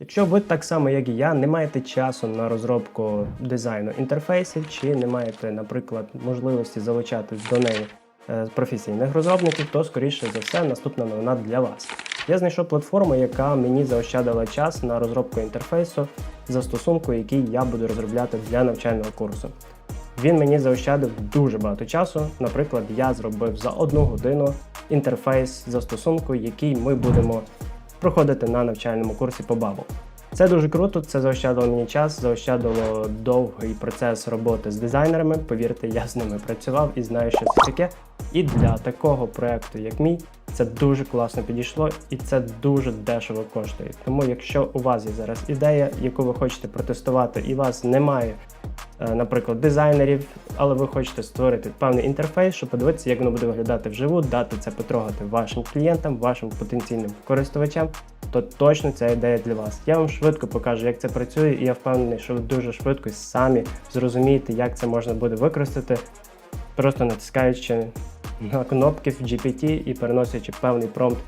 Якщо ви так само, як і я, не маєте часу на розробку дизайну інтерфейсів, чи не маєте, наприклад, можливості залучати до неї е, професійних розробників, то скоріше за все наступна новина для вас. Я знайшов платформу, яка мені заощадила час на розробку інтерфейсу застосунку, який я буду розробляти для навчального курсу. Він мені заощадив дуже багато часу. Наприклад, я зробив за одну годину інтерфейс застосунку, який ми будемо проходити на навчальному курсі по Bubble. Це дуже круто, це заощадило мені час, заощадило довгий процес роботи з дизайнерами. Повірте, я з ними працював і знаю, що це таке. І для такого проекту, як мій, це дуже класно підійшло і це дуже дешево коштує. Тому, якщо у вас є зараз ідея, яку ви хочете протестувати, і вас немає, наприклад, дизайнерів, але ви хочете створити певний інтерфейс, щоб подивитися, як воно буде виглядати вживу, дати це потрогати вашим клієнтам, вашим потенційним користувачам, то точно ця ідея для вас. Я вам швидко покажу, як це працює, і я впевнений, що ви дуже швидко самі зрозумієте, як це можна буде використати, просто натискаючи на кнопки в GPT і переносячи певний промпт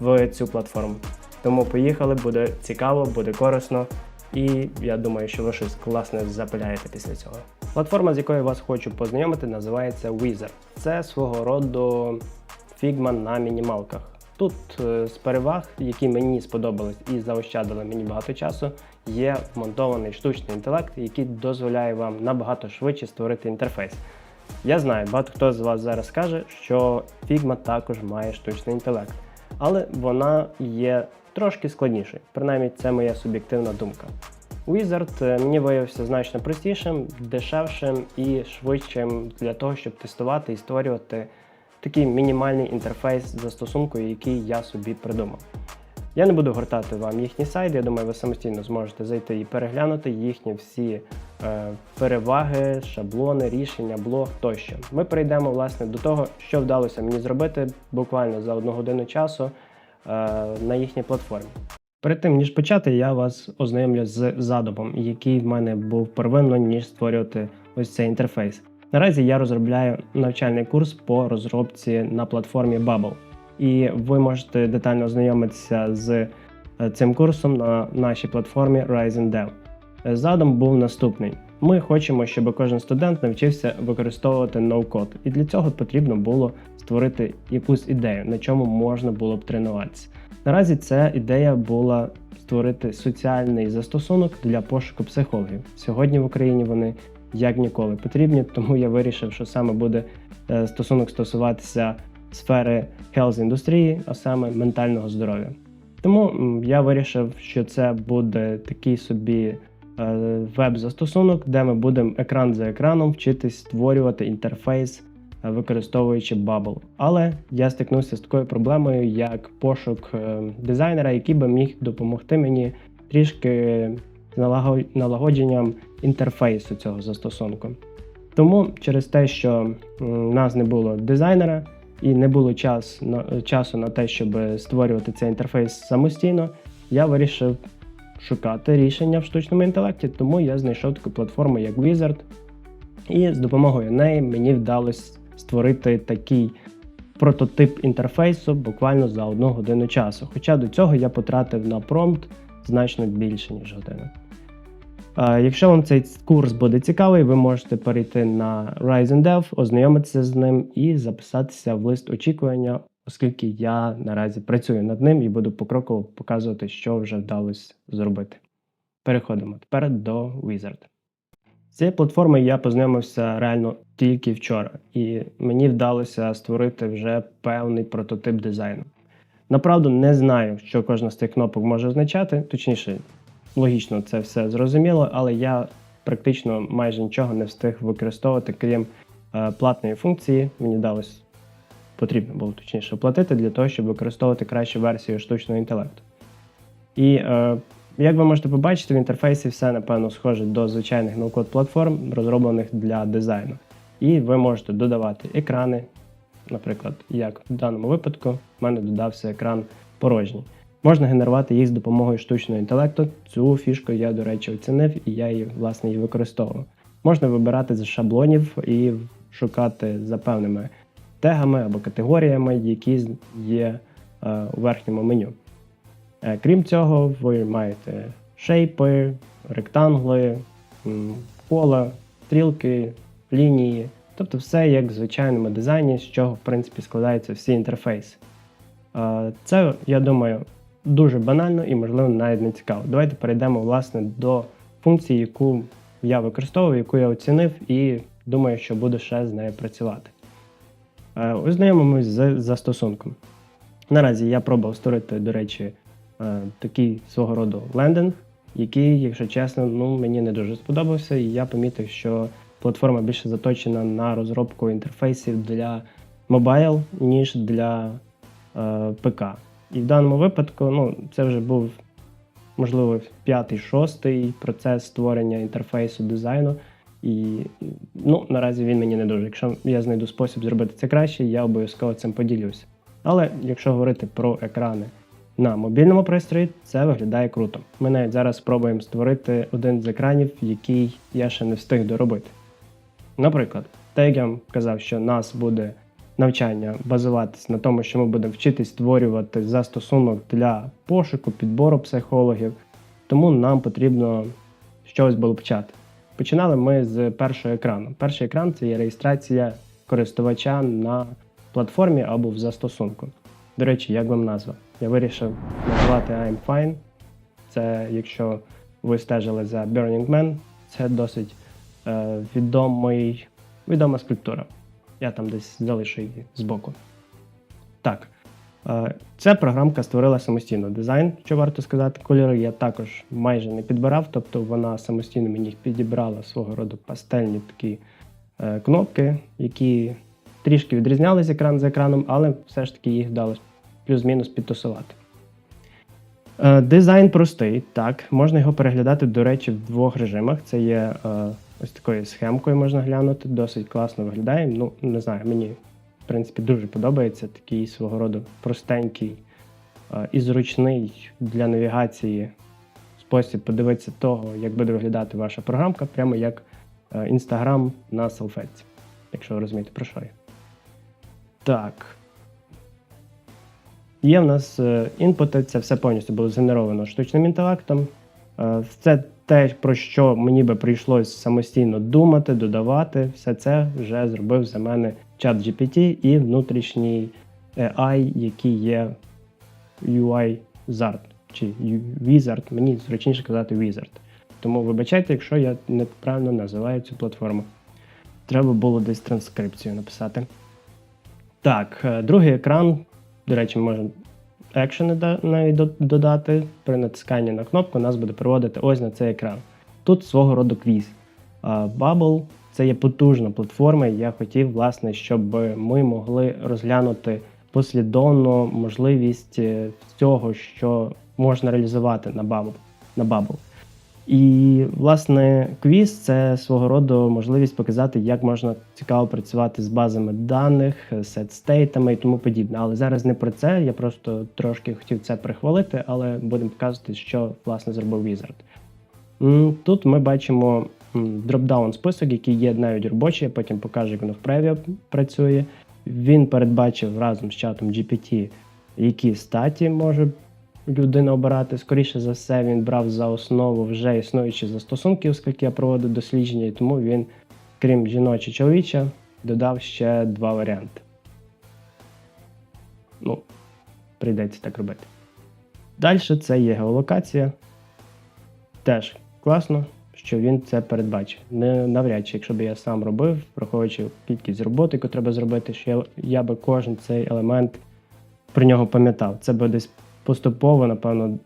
в цю платформу. Тому поїхали, буде цікаво, буде корисно, і я думаю, що ви щось класне запиляєте після цього. Платформа, з якою вас хочу познайомити, називається Wizard. Це свого роду Figma на мінімалках. Тут е, з переваг, які мені сподобались і заощадили мені багато часу, є вмонтований штучний інтелект, який дозволяє вам набагато швидше створити інтерфейс. Я знаю, багато хто з вас зараз каже, що Figma також має штучний інтелект, але вона є трошки складнішою. Принаймні, це моя суб'єктивна думка. Wizard е, мені виявився значно простішим, дешевшим і швидшим для того, щоб тестувати і створювати такий мінімальний інтерфейс застосунку, який я собі придумав. Я не буду гортати вам їхній сайт, я думаю, ви самостійно зможете зайти і переглянути їхні всі е, переваги, шаблони, рішення, блог тощо. Ми перейдемо власне до того, що вдалося мені зробити буквально за одну годину часу на їхній платформі. Перед тим ніж почати, я вас ознайомлю з задумом, який в мене був первинно, ніж створювати ось цей інтерфейс. Наразі я розробляю навчальний курс по розробці на платформі Bubble. І ви можете детально ознайомитися з е, цим курсом на нашій платформі Rising Dev. Е, Задум був наступний: ми хочемо, щоб кожен студент навчився використовувати ноу-код, і для цього потрібно було створити якусь ідею, на чому можна було б тренуватися. Наразі ця ідея була створити соціальний застосунок для пошуку психологів. Сьогодні в Україні вони як ніколи потрібні, тому я вирішив, що саме буде е, стосунок стосуватися сфери health індустрії, а саме ментального здоров'я. Тому я вирішив, що це буде такий собі веб-застосунок, де ми будемо екран за екраном вчитись створювати інтерфейс, е, використовуючи Bubble. Але я стикнувся з такою проблемою, як пошук е, дизайнера, який би міг допомогти мені трішки з налагодженням інтерфейсу цього застосунку. Тому через те, що в нас не було дизайнера і не було час, часу на те, щоб створювати цей інтерфейс самостійно, я вирішив шукати рішення в штучному інтелекті, тому я знайшов таку платформу, як Wizard, і з допомогою неї мені вдалося створити такий прототип інтерфейсу буквально за одну годину часу. Хоча до цього я потратив на промпт значно більше, ніж годину. Якщо вам цей курс буде цікавий, ви можете перейти на Rise Dev, ознайомитися з ним і записатися в лист очікування, оскільки я наразі працюю над ним і буду покроково показувати, що вже вдалося зробити. Переходимо тепер до Wizard. З цією платформою я познайомився реально тільки вчора, і мені вдалося створити вже певний прототип дизайну. Направду не знаю, що кожна з цих кнопок може означати, точніше, логічно це все зрозуміло, але я практично майже нічого не встиг використовувати, крім е, платної функції. Мені вдалося потрібно було точніше платити для того, щоб використовувати кращу версію штучного інтелекту. І е, як ви можете побачити, в інтерфейсі все напевно схоже до звичайних ноу-код платформ, розроблених для дизайну. І ви можете додавати екрани. Наприклад, як в даному випадку, в мене додався екран порожній. Можна генерувати їх з допомогою штучного інтелекту. Цю фішку я, до речі, оцінив і я її власне її використовував. Можна вибирати з шаблонів і шукати за певними тегами або категоріями, які є е, у верхньому меню. Е, Крім цього, ви маєте шейпи, ректангли, кола, стрілки, лінії, тобто все як в звичайному дизайні, з чого в принципі складаються всі інтерфейси. Е, Це, я думаю, дуже банально і, можливо, навіть не цікаво. Давайте перейдемо власне до функції, яку я використовую, яку я оцінив, і думаю, що буду ще з нею працювати. Е, Ознайомимось з застосунком. Наразі я пробував створити, до речі, е, такий свого роду лендинг, який, якщо чесно, ну, мені не дуже сподобався, і я помітив, що платформа більше заточена на розробку інтерфейсів для мобайл, ніж для е, ПК. І в даному випадку ну, це вже був, можливо, п'ятий, шостий процес створення інтерфейсу дизайну. І ну, наразі він мені не дуже. Якщо я знайду спосіб зробити це краще, я обов'язково цим поділюся. Але якщо говорити про екрани на мобільному пристрої, це виглядає круто. Ми навіть зараз спробуємо створити один з екранів, який я ще не встиг доробити. Наприклад, так як я вам казав, що нас буде навчання базуватись на тому, що ми будемо вчитись створювати застосунок для пошуку, підбору психологів, тому нам потрібно чогось було почати. Починали ми з першого екрану. Перший екран це є реєстрація користувача на платформі або в застосунку. До речі, як вам назва? Я вирішив назвати I'm Fine. Це якщо ви стежили за Burning Man, це досить е, відомий, відома скульптура. Я там десь залишу її збоку. Так. Е, Ця програмка створила самостійно дизайн, що варто сказати. Кольори я також майже не підбирав, тобто вона самостійно мені підібрала свого роду пастельні такі е, кнопки, які трішки відрізнялись екран за екраном, але все ж таки їх вдалося плюс-мінус підтасувати. Е, Дизайн простий, так, можна його переглядати, до речі, в двох режимах. Це є ось такою схемкою можна глянути, досить класно виглядає. Ну, не знаю, мені принципі дуже подобається такий свого роду простенький е, і зручний для навігації спосіб подивитися того, як буде виглядати ваша програмка, прямо як Інстаграм на салфетці, якщо ви розумієте, про що я. Так. Є в нас е, інпути, це все повністю було згенеровано штучним інтелектом. Е, Це те, про що мені би прийшлось самостійно думати, додавати. Все це вже зробив за мене чат GPT і внутрішній AI, який є UI Zard чи Wizard. Мені зручніше казати Wizard. Тому вибачайте, якщо я неправильно називаю цю платформу. Треба було десь транскрипцію написати. Так, е, другий екран. До речі, можна екшени навіть додати. При натисканні на кнопку нас буде приводити ось на цей екран. Тут свого роду квіз. Bubble це є потужна платформа. і Я хотів, власне, щоб ми могли розглянути послідовно можливість е, всього, що можна реалізувати на Bubble. На Bubble. І, власне, квіз це свого роду можливість показати, як можна цікаво працювати з базами даних, сет-стейтами і тому подібне. Але зараз не про це. Я просто трошки хотів це прихвалити, але будемо показувати, що власне зробив Wizard. Тут ми бачимо дропдаун список, який є навіть робочий, я потім покажу, як воно в Preview працює. Він передбачив разом з чатом GPT, які статі може людина обирати. Скоріше за все, він брав за основу вже існуючі застосунки, оскільки я проводив дослідження, і тому він, крім жіноча чоловіча, додав ще два варіанти. Ну, прийдеться так робити. Далі це є геолокація. Теж класно, що він це передбачив. Не навряд чи, якщо б я сам робив, враховуючи кількість роботи, яку треба зробити, що я, я би кожен цей елемент про нього пам'ятав. Це би десь поступово, напевно,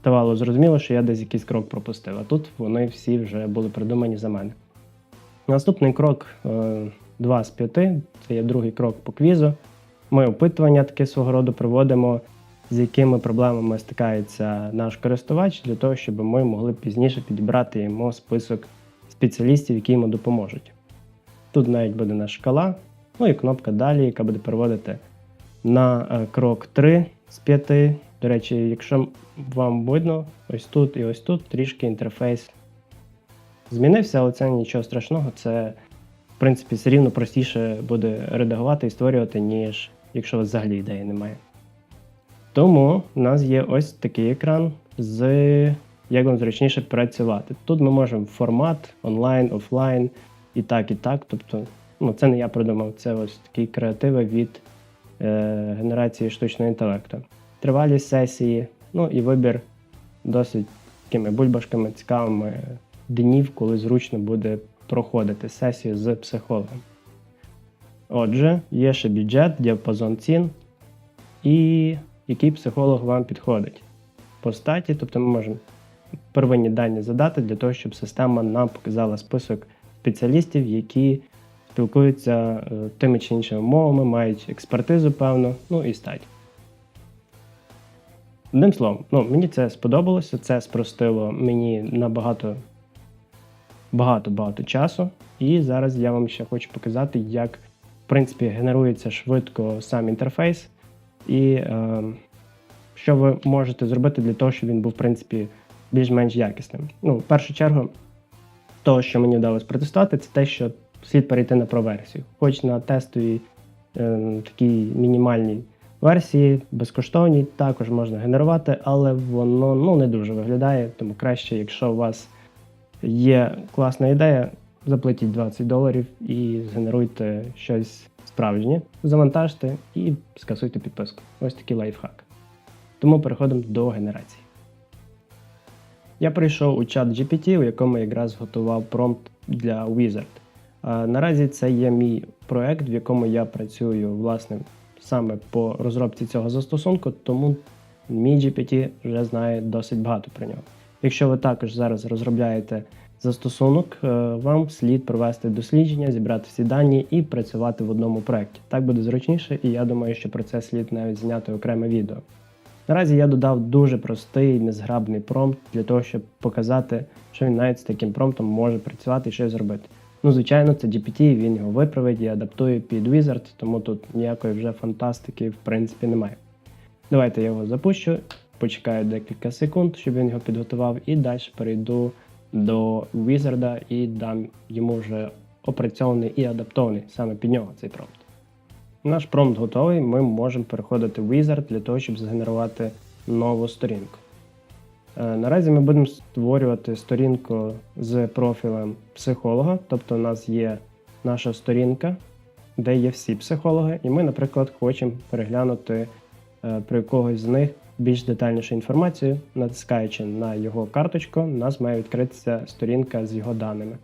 ставало зрозуміло, що я десь якийсь крок пропустив. А тут вони всі вже були придумані за мене. Наступний крок 2 з 5, це є другий крок по квізу. Ми опитування таке свого роду проводимо, з якими проблемами стикається наш користувач, для того, щоб ми могли пізніше підібрати йому список спеціалістів, які йому допоможуть. Тут навіть буде наша шкала, ну і кнопка далі, яка буде переводити на е, крок 3 з 5. До речі, якщо вам видно, ось тут і ось тут трішки інтерфейс змінився, але це нічого страшного. Це, в принципі, все рівно простіше буде редагувати і створювати, ніж якщо у вас взагалі ідеї немає. Тому у нас є ось такий екран з як вам зручніше працювати. Тут ми можемо формат онлайн, офлайн і так, і так. Тобто, ну це не я придумав, це ось такі креативи від е, генерації штучного інтелекту. Тривалість сесії, ну і вибір досить такими бульбашками, цікавими днів, коли зручно буде проходити сесію з психологом. Отже, є ще бюджет, діапазон цін і який психолог вам підходить. По статі, тобто ми можемо первинні дані задати для того, щоб система нам показала список спеціалістів, які спілкуються е, тими чи іншими мовами, мають експертизу, певно, ну і стать. Одним словом, ну, мені це сподобалося, це спростило мені набагато багато-багато часу. І зараз я вам ще хочу показати, як в принципі генерується швидко сам інтерфейс, і е, що ви можете зробити для того, щоб він був в принципі більш-менш якісним. Ну, в першу чергу, того, що мені вдалося протестувати, це те, що слід перейти на проверсію. Хоч на тестовій е, такій мінімальній версії, безкоштовній, також можна генерувати, але воно ну, не дуже виглядає, тому краще, якщо у вас є класна ідея, заплатіть 20 доларів і згенеруйте щось справжнє, завантажте і скасуйте підписку. Ось такий лайфхак. Тому переходимо до генерації. Я прийшов у чат GPT, у якому якраз готував промпт для Wizard. Наразі це є мій проект, в якому я працюю власне саме по розробці цього застосунку, тому мій GPT вже знає досить багато про нього. Якщо ви також зараз розробляєте застосунок, е, вам слід провести дослідження, зібрати всі дані і працювати в одному проєкті. Так буде зручніше, і я думаю, що про це слід навіть зняти окреме відео. Наразі я додав дуже простий, незграбний промпт для того, щоб показати, що він навіть з таким промптом може працювати і щось зробити. Ну, звичайно, це GPT, він його виправить і адаптує під Wizard, тому тут ніякої вже фантастики в принципі немає. Давайте я його запущу, почекаю декілька секунд, щоб він його підготував, і далі перейду до Wizard і дам йому вже опрацьований і адаптований саме під нього цей промпт. Наш промпт готовий, ми можемо переходити в Wizard для того, щоб згенерувати нову сторінку. Е, Наразі ми будемо створювати сторінку з профілем психолога, тобто у нас є наша сторінка, де є всі психологи, і ми, наприклад, хочемо переглянути е, про якогось з них більш детальнішу інформацію, натискаючи на його карточку, у нас має відкритися сторінка з його даними.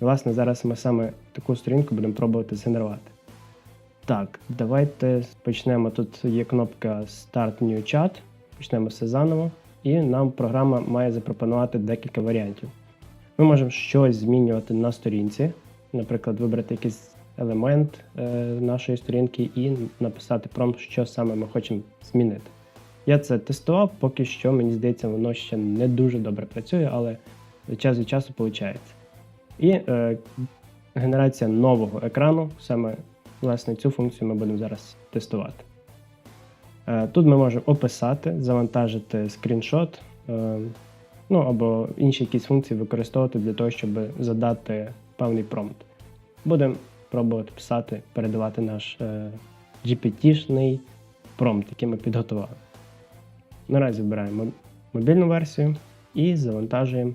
Власне, зараз ми саме таку сторінку будемо пробувати згенерувати. Так, давайте почнемо. Тут є кнопка Start New Chat. Почнемо все заново, і нам програма має запропонувати декілька варіантів. Ми можемо щось змінювати на сторінці, наприклад, вибрати якийсь елемент е, нашої сторінки і написати промпт, що саме ми хочемо змінити. Я це тестував, поки що, мені здається, воно ще не дуже добре працює, але час від часу виходить. І е, генерація нового екрану, саме власне цю функцію ми будемо зараз тестувати. Е, Тут ми можемо описати, завантажити скріншот, е, ну або інші якісь функції використовувати для того, щоб задати певний промпт. Будемо пробувати писати, передавати наш е, GPT-шний промпт, який ми підготували. Наразі вибираємо мобільну версію і завантажуємо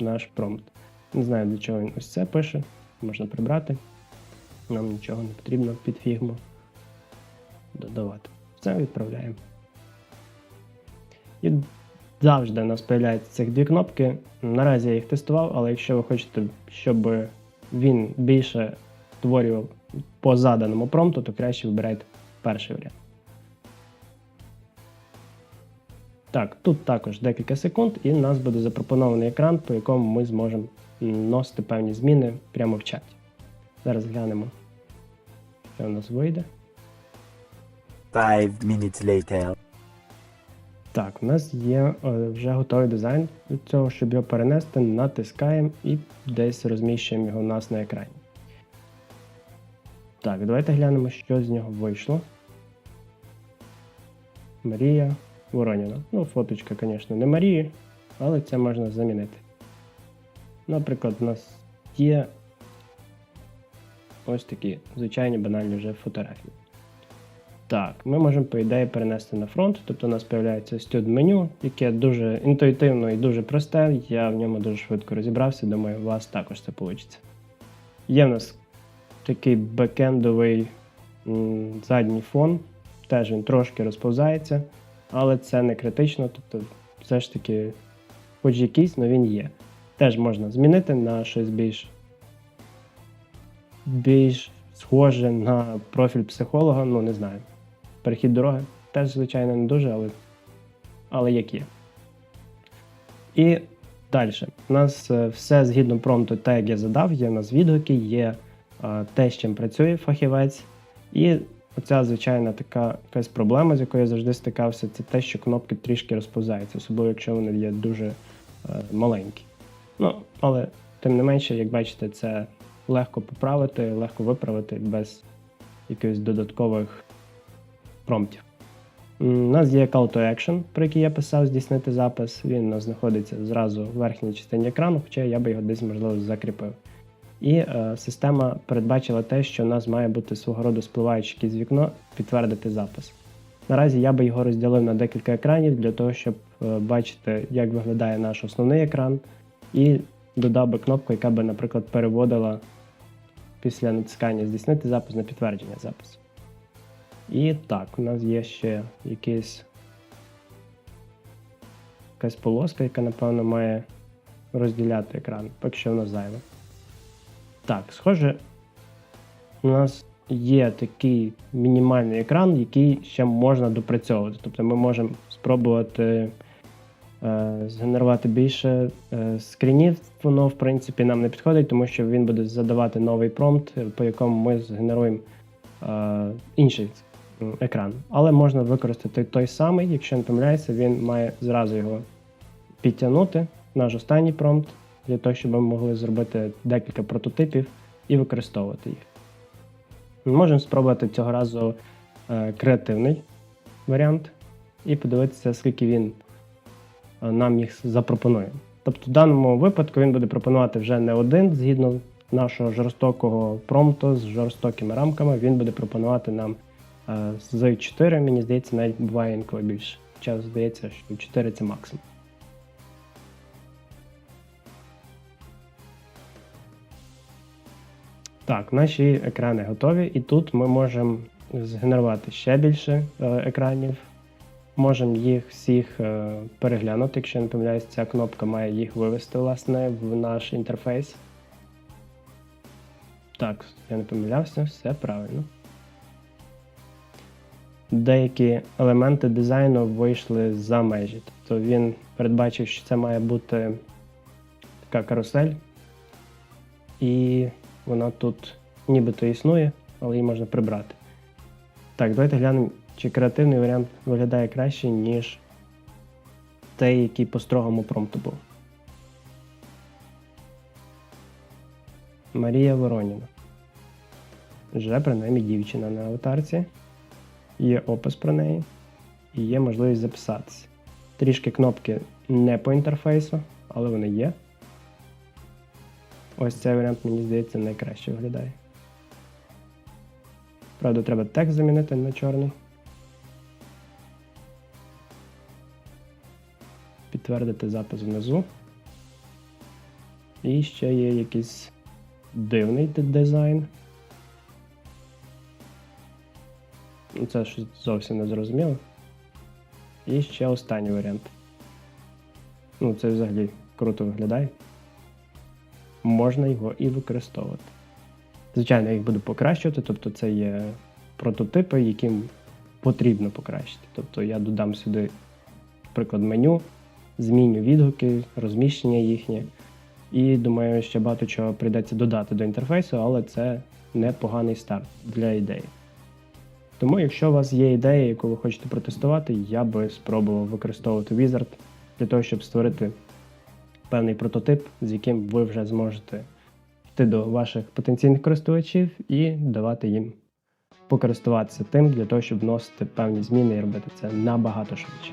наш промпт. Не знаю, для чого він ось це пише, можна прибрати. Нам нічого не потрібно під фігму додавати. Все відправляємо. І завжди у нас з'являються цих дві кнопки. Наразі я їх тестував, але якщо ви хочете, щоб він більше створював по заданому промпту, то краще вибирайте перший варіант. Так, тут також декілька секунд, і в нас буде запропонований екран, по якому ми зможемо носити певні зміни прямо в чаті. Зараз глянемо, що у нас вийде. Five minutes later. Так, у нас є е, вже готовий дизайн. Для цього, щоб його перенести, натискаємо і десь розміщуємо його у нас на екрані. Так, давайте глянемо, що з нього вийшло. Марія Вороніна. Ну, фоточка, звісно, не Марії, але це можна замінити. Наприклад, у нас є ось такі звичайні банальні вже фотографії. Так, ми можемо, по ідеї, перенести на фронт. Тобто у нас з'являється ось меню, яке дуже інтуїтивно і дуже просте. Я в ньому дуже швидко розібрався. Думаю, у вас також це вийде. Є в нас такий бекендовий задній фон. Теж він трошки розповзається, але це не критично. Тобто, все ж таки, хоч якийсь, але він є. Теж можна змінити на щось більш, більш схоже на профіль психолога, ну не знаю. Перехід дороги теж, звичайно, не дуже, але, але як є. І далі. У нас е, все згідно промпту, те, як я задав, є у нас відгуки, є е, те, з чим працює фахівець. І оця звичайна така якась проблема, з якою я завжди стикався, це те, що кнопки трішки розповзаються, особливо якщо вони є дуже е, маленькі. Ну, але тим не менше, як бачите, це легко поправити, легко виправити без якихось додаткових промптів. У нас є Call to Action, про який я писав здійснити запис. Він у нас знаходиться зразу в верхній частині екрану, хоча я би його десь, можливо, закріпив. І е, система передбачила те, що у нас має бути свого роду спливаючий якийсь вікно, підтвердити запис. Наразі я би його розділив на декілька екранів для того, щоб е, бачити, як виглядає наш основний екран, і додав би кнопку, яка би, наприклад, переводила після натискання здійснити запис на підтвердження запису. І так, у нас є ще якийсь, якась полоска, яка, напевно, має розділяти екран, поки що воно зайве. Так, схоже, у нас є такий мінімальний екран, який ще можна допрацьовувати. Тобто ми можемо спробувати е, згенерувати більше е, скрінів. Воно, в принципі, нам не підходить, тому що він буде задавати новий промпт, по якому ми згенеруємо е, інший екран. Але можна використати той самий, якщо не помиляюся, він має зразу його підтягнути, наш останній промпт, для того, щоб ми могли зробити декілька прототипів і використовувати їх. Ми можемо спробувати цього разу е, креативний варіант і подивитися, скільки він е, нам їх запропонує. Тобто, в даному випадку він буде пропонувати вже не один, згідно нашого жорстокого промпту з жорстокими рамками, він буде пропонувати нам е, з 4, мені здається, навіть буває інколи більше. Час здається, що 4 це максимум. Так, наші екрани готові, і тут ми можемо згенерувати ще більше е, екранів. Можемо їх всіх е, переглянути, якщо не помиляюсь, ця кнопка має їх вивести власне, в наш інтерфейс. Так, я не помилявся, все правильно. Деякі елементи дизайну вийшли за межі. Тобто він передбачив, що це має бути така карусель. І вона тут нібито існує, але її можна прибрати. Так, давайте глянемо, чи креативний варіант виглядає краще, ніж той, який по строгому промпту був. Марія Вороніна. Вже принаймні дівчина на аватарці. Є опис про неї і є можливість записатися. Трішки кнопки не по інтерфейсу, але вони є. Ось цей варіант, мені здається, найкраще виглядає. Правда, треба текст замінити на чорний. Підтвердити запис внизу. І ще є якийсь дивний дизайн. Ну, Це щось зовсім не зрозуміло. І ще останній варіант. Ну, це взагалі круто виглядає можна його і використовувати. Звичайно, їх буду покращувати, тобто це є прототипи, яким потрібно покращити. Тобто я додам сюди, наприклад, меню, зміню відгуки, розміщення їхнє. І думаю, ще багато чого прийдеться додати до інтерфейсу, але це непоганий старт для ідеї. Тому, якщо у вас є ідея, яку ви хочете протестувати, я би спробував використовувати Wizard для того, щоб створити певний прототип, з яким ви вже зможете йти до ваших потенційних користувачів і давати їм покористуватися тим для того, щоб вносити певні зміни і робити це набагато швидше.